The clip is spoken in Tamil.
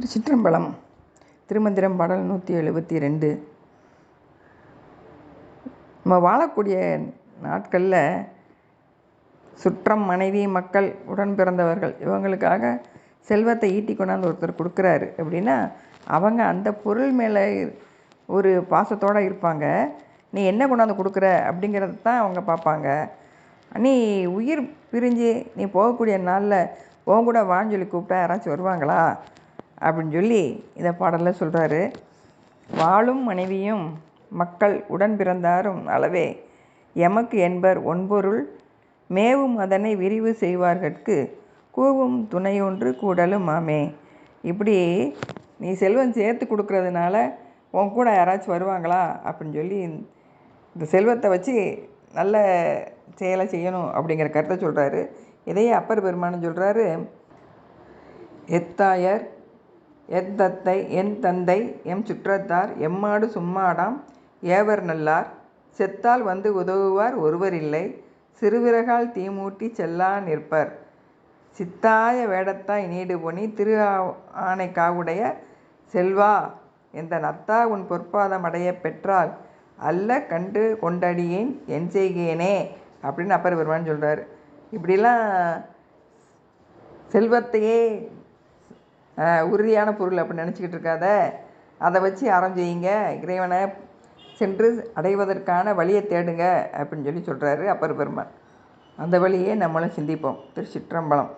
திருச்சிற்றம்பலம் திருமந்திரம் பாடல் நூற்றி எழுபத்தி ரெண்டு நம்ம வாழக்கூடிய நாட்களில் சுற்றம் மனைவி மக்கள் உடன் பிறந்தவர்கள் இவங்களுக்காக செல்வத்தை ஈட்டி கொண்டாந்து ஒருத்தர் கொடுக்குறாரு அப்படின்னா அவங்க அந்த பொருள் மேலே ஒரு பாசத்தோடு இருப்பாங்க. நீ என்ன கொண்டாந்து கொடுக்குற அப்படிங்கிறத தான் அவங்க பார்ப்பாங்க. நீ உயிர் பிரிஞ்சு நீ போகக்கூடிய நாளில் உன் கூட வான்னு சொல்லி கூப்பிட்டா யாராச்சும் வருவாங்களா? அப்படின்னு சொல்லி இந்த பாடலில் சொல்கிறாரு வாழும் மனைவியும் மக்கள் உடன் பிறந்தாரும் அளவே எமக்கு என்பர் ஒன்பொருள். மேவும் அதனை விரிவு செய்வார்கட்கு. கூவும் துணையொன்று கூடலும் ஆமே. இப்படி நீ செல்வம் சேர்த்து கொடுக்கறதுனால உன் கூட யாராச்சும் வருவாங்களா? அப்படின்னு சொல்லி இந்த செல்வத்தை வச்சு நல்ல செயலை செய்யணும் அப்படிங்கிற கருத்தை சொல்கிறாரு இதையே அப்பர் பெருமானு சொல்கிறாரு எத்தாயர் எத்தத்தை என் தந்தை எம் சுற்றத்தார் எம்மாடு சும்மாடாம் ஏவர் நல்லார் செத்தால் வந்து உதவுவார் ஒருவர் இல்லை சிறுவிறகால் தீமூட்டி செல்லா நிற்பர். சித்தாய வேடத்தாய் நீடு பொனி திரு ஆணை காவுடைய செல்வா எந்த நத்தா உன் பொற்பாதம் அடைய பெற்றால் அல்ல கண்டு கொண்டடியேன் என் செய்கேனே அப்படின்னு அப்பர் பெருமான் சொல்கிறார் இப்படிலாம் செல்வத்தையே உறுதியான பொருள் அப்படின்னு நினச்சிக்கிட்டு இருக்காத. அதை வச்சு அறம் செய்யுங்க. இறைவனை சென்று அடைவதற்கான வழியை தேடுங்க அப்படின்னு சொல்லி சொல்கிறாரு அப்பர் பெருமான். அந்த வழியே நம்மளும் சிந்திப்போம். திருச்சிற்றம்பலம்.